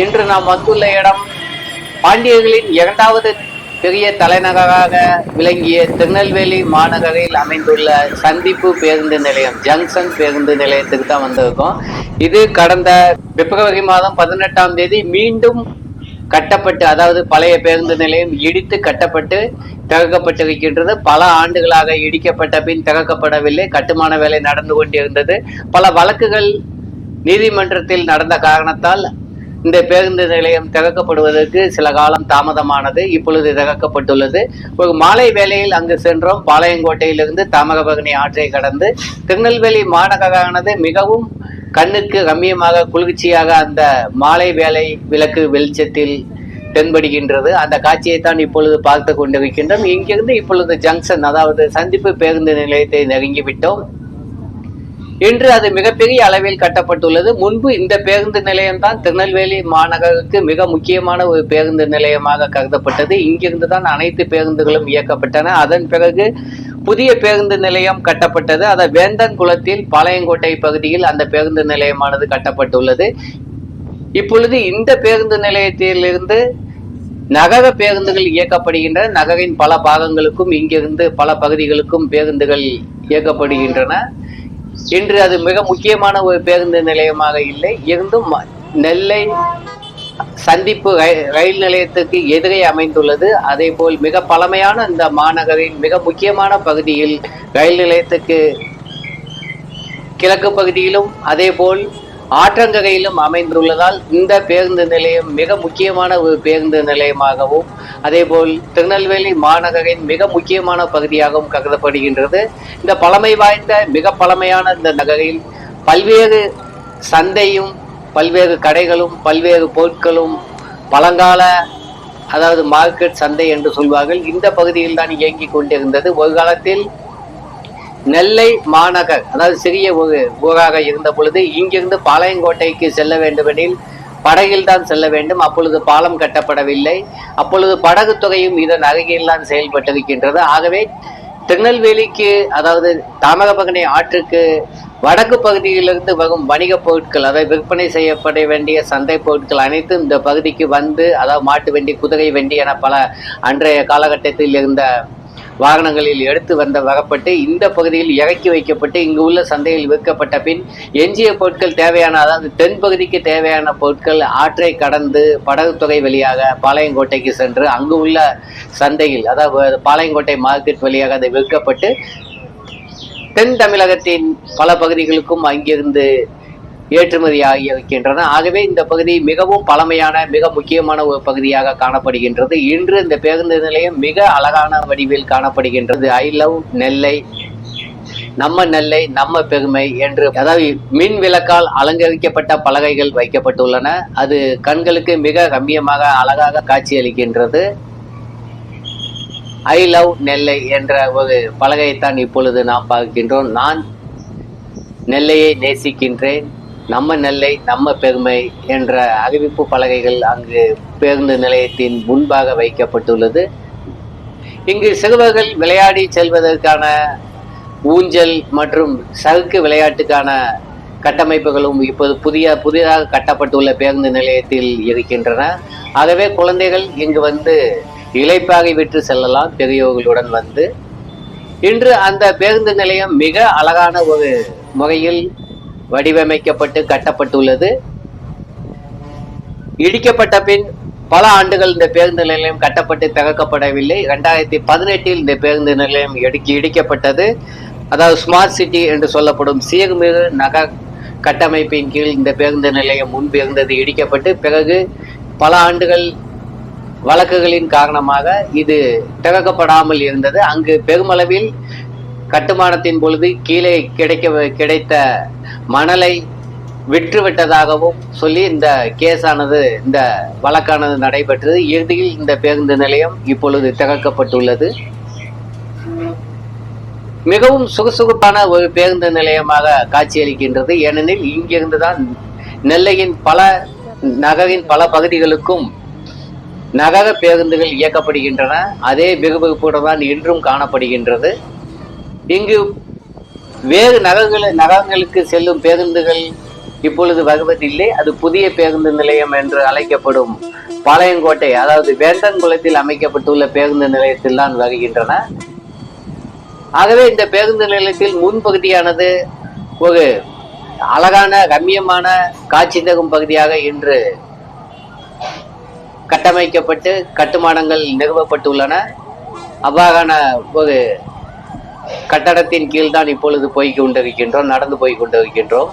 இன்று நாம் வந்துள்ள இடம் பாண்டியர்களின் இரண்டாவது பெரிய தலைநகராக விளங்கிய திருநெல்வேலி மாநகரில் அமைந்துள்ள சந்திப்பு பேருந்து நிலையம் ஜங்ஷன் பேருந்து நிலையத்துக்கு தான் வந்திருக்கோம். இது கடந்த பிப்ரவரி மாதம் பதினெட்டாம் தேதி மீண்டும் கட்டப்பட்டு அதாவது பழைய பேருந்து நிலையம் இடித்து கட்டப்பட்டு திறக்கப்பட்டிருக்கின்றது. பல ஆண்டுகளாக இடிக்கப்பட்ட பின் திறக்கப்படவில்லை. கட்டுமான வேலை நடந்து கொண்டிருந்தது. பல வழக்குகள் நீதிமன்றத்தில் நடந்த காரணத்தால் இந்த பேருந்து நிலையம் திறக்கப்படுவதற்கு சில காலம் தாமதமானது இப்பொழுது திறக்கப்பட்டுள்ளது. ஒரு மாலை வேளையில் அங்கு சென்றோம். பாளையங்கோட்டையிலிருந்து தாமரபகனி ஆற்றை கடந்து திருநெல்வேலி மாநகரானது மிகவும் கண்ணுக்கு ரம்மியமாக குளிர்ச்சியாக அந்த மாலை வேலை விளக்கு வெளிச்சத்தில் தென்படுகின்றது. அந்த காட்சியை தான் இப்பொழுது பார்த்து கொண்டிருக்கின்றோம். இங்கிருந்து இப்பொழுது ஜங்ஷன் அதாவது சந்திப்பு பேருந்து நிலையத்தை நெருங்கி விட்டோம் இன்று அது மிகப்பெரிய அளவில் கட்டப்பட்டுள்ளது. முன்பு இந்த பேருந்து நிலையம் தான் திருநெல்வேலி மாநகருக்கு மிக முக்கியமான ஒரு பேருந்து நிலையமாக கருதப்பட்டது. இங்கிருந்து தான் அனைத்து பேருந்துகளும் இயக்கப்பட்டன. அதன் பிறகு புதிய பேருந்து நிலையம் கட்டப்பட்டது. அதை வேந்தன் குளத்தில் பாளையங்கோட்டை பகுதியில் அந்த பேருந்து நிலையமானது கட்டப்பட்டுள்ளது. இப்பொழுது இந்த பேருந்து நிலையத்திலிருந்து நகர பேருந்துகள் இயக்கப்படுகின்றன. நகரின் பல பாகங்களுக்கும் இங்கிருந்து பல பகுதிகளுக்கும் பேருந்துகள் இயக்கப்படுகின்றன. இன்று அது மிக முக்கியமான ஒரு பேருந்து நிலையமாக இல்லை. இருந்தும் நெல்லை சந்திப்பு ரயில் ரயில் நிலையத்துக்கு எதிரே அமைந்துள்ளது. அதே போல் மிக பழமையான இந்த மாநகரின் மிக முக்கியமான பகுதியில் ரயில் நிலையத்துக்கு கிழக்கு பகுதியிலும் அதே போல் ஆற்றங்கரையிலும் அமைந்துள்ளதால் இந்த பேருந்து நிலையம் மிக முக்கியமான ஒரு பேருந்து நிலையமாகவும் அதேபோல் திருநெல்வேலி மாநகரின் மிக முக்கியமான பகுதியாகவும் கருதப்படுகின்றது. இந்த பழமை வாய்ந்த மிக பழமையான இந்த நகரில் பல்வேறு சந்தையும் பல்வேறு கடைகளும் பல்வேறு பொருட்களும் பழங்கால அதாவது மார்க்கெட் சந்தை என்று சொல்வார்கள். இந்த பகுதியில் தான் இயங்கிக் கொண்டிருந்தது. ஒரு காலத்தில் நெல்லை மாநகர் அதாவது சிறிய ஊராக இருந்த பொழுது இங்கிருந்து பாளையங்கோட்டைக்கு செல்ல வேண்டுமெனில் படகில் தான் செல்ல வேண்டும். அப்பொழுது பாலம் கட்டப்படவில்லை. அப்பொழுது படகு துறையும் இதன் அருகில் தான் செயல்பட்டிருக்கின்றது. ஆகவே திருநெல்வேலிக்கு அதாவது தாமகபகனை ஆற்றுக்கு வடக்கு பகுதியிலிருந்து வரும் வணிகப் பொருட்கள் அதாவது விற்பனை செய்யப்பட வேண்டிய சந்தை பொருட்கள் அனைத்தும் இந்த பகுதிக்கு வந்து அதாவது மாட்டு வண்டி குதிரை வண்டி என பல அன்றைய காலகட்டத்தில் இருந்த வாகனங்களில் எடுத்து வந்த வரப்பட்டு இந்த பகுதியில் இறக்கி வைக்கப்பட்டு இங்கு உள்ள சந்தையில் விற்கப்பட்ட பின் எஞ்சிய பொருட்கள் தேவையான அதாவது தென் பகுதிக்கு தேவையான பொருட்கள் ஆற்றை கடந்து படகுத்துறை வழியாக பாளையங்கோட்டைக்கு சென்று அங்கு உள்ள சந்தையில் அதாவது பாளையங்கோட்டை மார்க்கெட் வழியாக அது விற்கப்பட்டு தென் தமிழகத்தின் பல பகுதிகளுக்கும் அங்கிருந்து ஏற்றுமதி ஆகி இருக்கின்றன ஆகவே இந்த பகுதி மிகவும் பழமையான மிக முக்கியமான ஒரு பகுதியாக காணப்படுகின்றது. இன்று இந்த பேருந்து நிலையம் மிக அழகான வடிவில் காணப்படுகின்றது. ஐ லவ் நெல்லை நம்ம நெல்லை நம்ம பெருமை என்று அதாவது மின் விளக்கால் அலங்கரிக்கப்பட்ட பலகைகள் வைக்கப்பட்டுள்ளன. அது கண்களுக்கு மிக ரம்மியமாக அழகாக காட்சியளிக்கின்றது. ஐ லவ் நெல்லை என்ற ஒரு பலகையைத்தான் இப்பொழுது நாம் பார்க்கின்றோம். நான் நெல்லையை நேசிக்கின்றேன். நம்ம நெல்லை நம்ம பெருமை என்ற அறிவிப்பு பலகைகள் அங்கு பேருந்து நிலையத்தின் முன்பாக வைக்கப்பட்டுள்ளது. இங்கு சிறுவர்கள் விளையாடி செல்வதற்கான ஊஞ்சல் மற்றும் சறுக்கு விளையாட்டுக்கான கட்டமைப்புகளும் இப்போது புதிய புதிதாக கட்டப்பட்டுள்ள பேருந்து நிலையத்தில் இருக்கின்றன. ஆகவே குழந்தைகள் இங்கு வந்து இலைப்பாகை விட்டு செல்லலாம் பெரியோர்களுடன் வந்து. இன்று அந்த பேருந்து நிலையம் மிக அழகான ஒரு முறையில் வடிவமைக்கப்பட்டு கட்டப்பட்டுள்ளது. இடிக்கப்பட்ட பின் பல ஆண்டுகள் இந்த பேருந்து நிலையம் கட்டப்பட்டு திறக்கப்படவில்லை. இரண்டாயிரத்தி பதினெட்டில் இந்த பேருந்து நிலையம் இடிக்கி இடிக்கப்பட்டது. அதாவது ஸ்மார்ட் சிட்டி என்று சொல்லப்படும் சீர்மிகு நகர் கட்டமைப்பின் கீழ் இந்த பேருந்து நிலையம் முன்பு இருந்தது இடிக்கப்பட்டு பிறகு பல ஆண்டுகள் வழக்குகளின் காரணமாக இது திறக்கப்படாமல் இருந்தது. அங்கு பெருமளவில் கட்டுமானத்தின் பொழுது கீழே கிடைக்க கிடைத்த மணலை விற்றுவிட்டதாகவும் சொல்லி இந்த கேஸானது இந்த வழக்கானது நடைபெற்றது. இறுதியில் இந்த பேருந்து நிலையம் இப்பொழுது திறக்கப்பட்டுள்ளது. மிகவும் சுறுசுறுப்பான ஒரு பேருந்து நிலையமாக காட்சியளிக்கின்றது. ஏனெனில் இங்கிருந்து தான் நெல்லையின் பல நகரின் பல பகுதிகளுக்கும் நகர பேருந்துகள் இயக்கப்படுகின்றன. அதே விறுவிறுப்புடன் தான் இன்றும் காணப்படுகின்றது. இங்கு வேறு நகரங்கள் நகரங்களுக்கு செல்லும் பேருந்துகள் இப்பொழுது வருவதில்லை அது புதிய பேருந்து நிலையம் என்று அழைக்கப்படும் பாளையங்கோட்டை அதாவது வேந்தன்குளத்தில் அமைக்கப்பட்டுள்ள பேருந்து நிலையத்தில் தான் வருகின்றன. ஆகவே இந்த பேருந்து நிலையத்தில் முன்பகுதியானது ஒரு அழகான ரம்மியமான காட்சி தரும் பகுதியாக இன்று கட்டமைக்கப்பட்டு கட்டுமானங்கள் நிறுவப்பட்டுள்ளன. அவ்வாறான ஒரு கட்டடத்தின் கீழ் தான் இப்பொழுது போய் கொண்டிருக்கின்றோம் நடந்து போய் கொண்டிருக்கின்றோம்.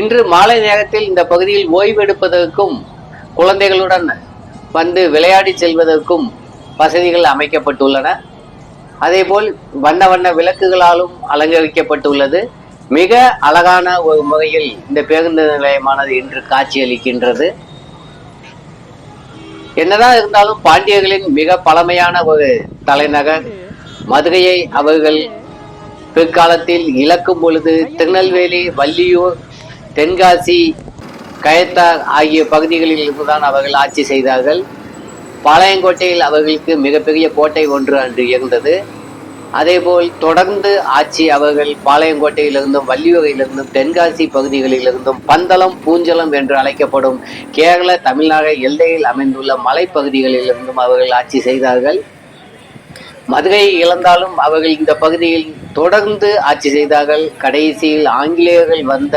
இன்று மாலை நேரத்தில் இந்த பகுதியில் ஓய்வெடுப்பதற்கும் குழந்தைகளுடன் வந்து விளையாடி செல்வதற்கும் வசதிகள் அமைக்கப்பட்டுள்ளன. அதேபோல் வண்ண வண்ண விளக்குகளாலும் அலங்கரிக்கப்பட்டுள்ளது. மிக அழகான ஒரு முறையில் இந்த பேருந்து நிலையமானது இன்று காட்சியளிக்கின்றது. என்னதான் இருந்தாலும் பாண்டியர்களின் மிக பழமையான ஒரு தலைநகர் மதுரையை அவர்கள் பிற்காலத்தில் இழக்கும் பொழுது திருநெல்வேலி வள்ளியூர் தென்காசி கயத்தார் ஆகிய பகுதிகளில் இருந்துதான் அவர்கள் ஆட்சி செய்தார்கள். பாளையங்கோட்டையில் அவர்களுக்கு மிகப்பெரிய கோட்டை ஒன்று அன்று இருந்தது. அதேபோல் தொடர்ந்து ஆட்சி அவர்கள் பாளையங்கோட்டையிலிருந்தும் வள்ளியூரிலிருந்தும் தென்காசி பகுதிகளிலிருந்தும் பந்தளம் பூஞ்சலம் என்று அழைக்கப்படும் கேரள தமிழ்நாடு எல்லையில் அமைந்துள்ள மலைப்பகுதிகளிலிருந்தும் அவர்கள் ஆட்சி செய்தார்கள். மதுரையை இழந்தாலும் அவர்கள் இந்த பகுதியில் தொடர்ந்து ஆட்சி செய்தார்கள். கடைசியில் ஆங்கிலேயர்கள் வந்த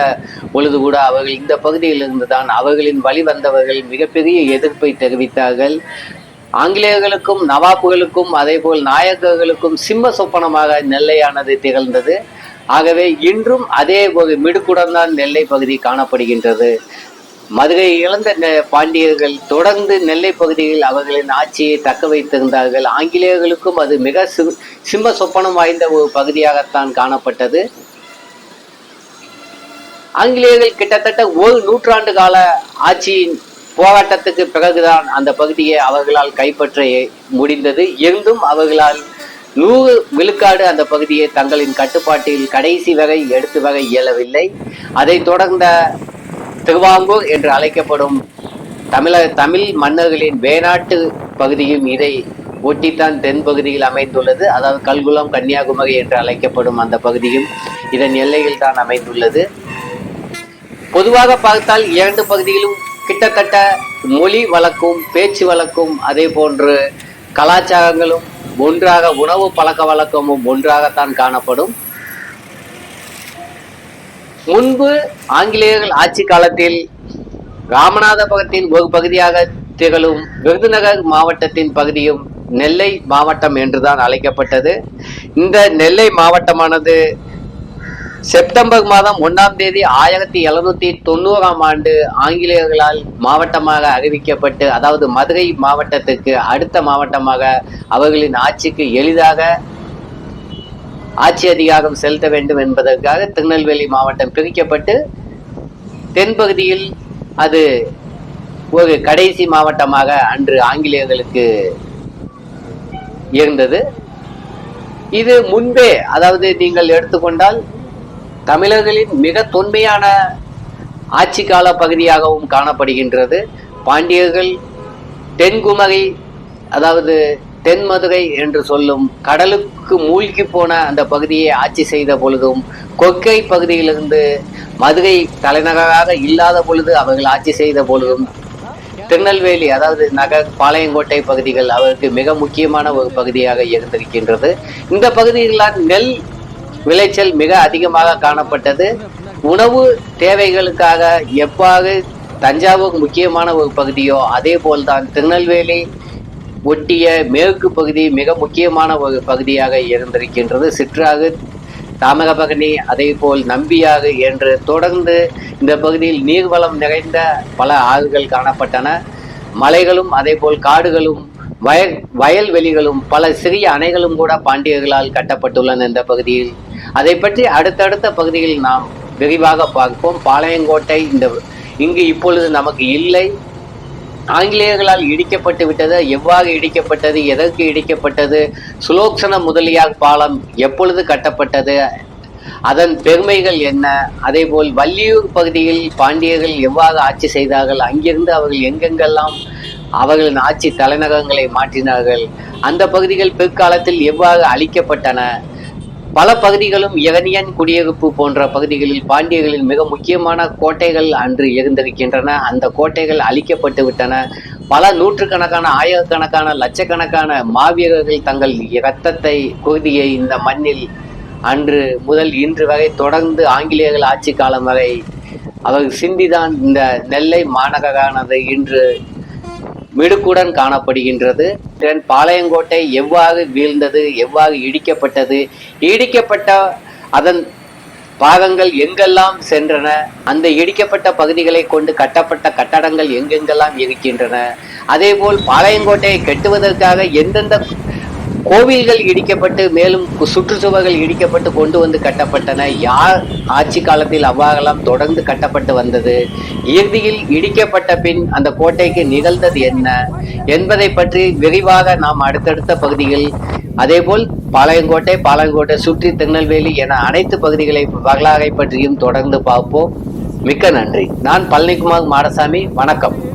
பொழுது கூட அவர்கள் இந்த பகுதியிலிருந்து தான் அவர்களின் வழி வந்தவர்கள் மிகப்பெரிய எதிர்ப்பை தெரிவித்தார்கள். ஆங்கிலேயர்களுக்கும் நவாப்புகளுக்கும் அதேபோல் நாயக்கர்களுக்கும் சிம்ம சொப்பனமாக நெல்லையானது திகழ்ந்தது. ஆகவே இன்றும் அதே மிடுக்குடன் தான் நெல்லை பகுதி காணப்படுகின்றது. மதுரை இழந்த நெ- பாண்டியர்கள் தொடர்ந்து நெல்லை பகுதியில் அவர்களின் ஆட்சியை தக்க வைத்திருந்தார்கள். ஆங்கிலேயர்களுக்கும் அது மிக சி- சிம்ம சொப்பனம் வாய்ந்த ஒரு பகுதியாகத்தான் காணப்பட்டது. ஆங்கிலேயர்கள் கிட்டத்தட்ட ஒரு நூற்றாண்டு கால ஆட்சியின் போராட்டத்துக்கு பிறகுதான் அந்த பகுதியை அவர்களால் கைப்பற்ற முடிந்தது. இருந்தும் அவர்களால் நூறு விழுக்காடு அந்த பகுதியை தங்களின் கட்டுப்பாட்டில் கடைசி வகை எடுத்து வகை இயலவில்லை. அதைத் தொடர்ந்த திருவாங்கூர் என்று அழைக்கப்படும் தமிழக தமிழ் மன்னர்களின் வேணாட்டு பகுதியும் இதை ஒட்டித்தான் தென்பகுதியில் அமைந்துள்ளது. அதாவது கல்குளம் கன்னியாகுமரி என்று அழைக்கப்படும் அந்த பகுதியும் இதன் எல்லையில் தான் அமைந்துள்ளது. பொதுவாக பார்த்தால் இரண்டு பகுதியிலும் கிட்டத்தட்ட மொழி வழக்கும் பேச்சு வழக்கும் அதே போன்று கலாச்சாரங்களும் ஒன்றாக உணவு பழக்க வழக்கமும் ஒன்றாகத்தான் காணப்படும். முன்பு ஆங்கிலேயர்கள் ஆட்சி காலத்தில் ராமநாதபுரத்தின் ஒரு பகுதியாக திகழும் விருதுநகர் மாவட்டத்தின் பகுதியும் நெல்லை மாவட்டம் என்றுதான் அழைக்கப்பட்டது. இந்த நெல்லை மாவட்டமானது செப்டம்பர் மாதம் ஒன்றாம் தேதி ஆயிரத்தி எழுநூத்தி தொண்ணூறாம் ஆண்டு ஆங்கிலேயர்களால் மாவட்டமாக அறிவிக்கப்பட்டு அதாவது மதுரை மாவட்டத்துக்கு அடுத்த மாவட்டமாக அவர்களின் ஆட்சிக்கு எளிதாக ஆட்சி அதிகாரம் செலுத்த வேண்டும் என்பதற்காக திருநெல்வேலி மாவட்டம் பிரிக்கப்பட்டு தென்பகுதியில் அது ஒரு கடைசி மாவட்டமாக அன்று ஆங்கிலேயர்களுக்கு இருந்தது. இது முன்பே அதாவது நீங்கள் எடுத்துக்கொண்டால் தமிழர்களின் மிக தொன்மையான ஆட்சி கால பகுதியாகவும் காணப்படுகின்றது. பாண்டியர்கள் தென்குமரி அதாவது தென்மதுரை என்று சொல்லும் கடலுக்கு மூழ்கி போன அந்த பகுதியை ஆட்சி செய்த பொழுதும் கொக்கை பகுதியிலிருந்து மதுரை தலைநகராக இல்லாத பொழுது அவர்கள் ஆட்சி செய்த பொழுதும் திருநெல்வேலி அதாவது நகர் பாளையங்கோட்டை பகுதிகள் அவருக்கு மிக முக்கியமான ஒரு பகுதியாக இருந்திருக்கின்றது. இந்த பகுதிகளில் நெல் விளைச்சல் மிக அதிகமாக காணப்பட்டது. உணவு தேவைகளுக்காக எவ்வாறு தஞ்சாவூர் முக்கியமான ஒரு பகுதியோ அதே போல்தான் திருநெல்வேலி ஒட்டிய மேற்கு பகுதி மிக முக்கியமான ஒரு பகுதியாக இருந்திருக்கின்றது. சிற்றாகு தாமகபகனி அதே போல் நம்பியாறு என்று தொடர்ந்து இந்த பகுதியில் நீர்வளம் நிறைந்த பல ஆறுகள் காணப்பட்டன. மலைகளும் அதே போல் காடுகளும் வயல் வயல்வெளிகளும் பல சிறிய அணைகளும் கூட பாண்டியர்களால் கட்டப்பட்டுள்ளன இந்த பகுதியில். அதை பற்றி அடுத்தடுத்த பகுதியில் நாம் விரிவாக பார்ப்போம். பாளையங்கோட்டை இந்த இங்கு இப்பொழுது நமக்கு இல்லை. ஆங்கிலேயர்களால் இடிக்கப்பட்டு விட்டது. எவ்வாறு இடிக்கப்பட்டது? எதற்கு இடிக்கப்பட்டது? சுலோக்ஷன முதலியார் பாலம் எப்பொழுது கட்டப்பட்டது? அதன் பெருமைகள் என்ன? அதேபோல் வள்ளியூர் பகுதியில் பாண்டியர்கள் எவ்வாறு ஆட்சி செய்தார்கள்? அங்கிருந்து அவர்கள் எங்கெங்கெல்லாம் அவர்களின் ஆட்சி தலைநகரங்களை மாற்றினார்கள்? அந்த பகுதிகள் பிற்காலத்தில் எவ்வாறு அழிக்கப்பட்டன? பல பகுதிகளும் யவனியன் குடியிருப்பு போன்ற பகுதிகளில் பாண்டியர்களின் மிக முக்கியமான கோட்டைகள் அன்று இருந்திருக்கின்றன அந்த கோட்டைகள் அழிக்கப்பட்டு விட்டன. பல நூற்றுக்கணக்கான ஆயிரக்கணக்கான லட்சக்கணக்கான மாவீரர்கள் தங்கள் இரத்தத்தை குருதியை இந்த மண்ணில் அன்று முதல் இன்று வரை தொடர்ந்து ஆங்கிலேயர்கள் ஆட்சி காலம் வரை அவர்கள் சிந்திதான் இந்த நெல்லை மாநகரானது. இன்று மிடுக்குடன் காணப்படுகின்றது. தென் பாளையங்கோட்டை எவ்வாறு வீழ்ந்தது எவ்வாறு இடிக்கப்பட்டது இடிக்கப்பட்ட அதன் பாகங்கள் எங்கெல்லாம் சென்றன அந்த இடிக்கப்பட்ட பகுதிகளை கொண்டு கட்டப்பட்ட கட்டடங்கள் எங்கெங்கெல்லாம் இருக்கின்றன அதேபோல் பாளையங்கோட்டையை கட்டுவதற்காக எந்தெந்த கோவில்கள் இடிக்கப்பட்டு மேலும் சுற்றுச்சுவர்கள் இடிக்கப்பட்டு கொண்டு வந்து கட்டப்பட்டன. யார் ஆட்சி காலத்தில் அவ்வாறெல்லாம் தொடர்ந்து கட்டப்பட்டு வந்தது? இறுதியில் இடிக்கப்பட்ட பின் அந்த கோட்டைக்கு நிகழ்ந்தது என்ன? என்பதை பற்றி விரிவாக நாம் அடுத்தடுத்த பகுதியில் அதேபோல் பாளையங்கோட்டை பாளையங்கோட்டை சுற்றி திருநெல்வேலி என அனைத்து பகுதிகளை வரலாறை பற்றியும் தொடர்ந்து பார்ப்போம். மிக்க நன்றி. நான் பழனிக்குமார் மாடசாமி. வணக்கம்.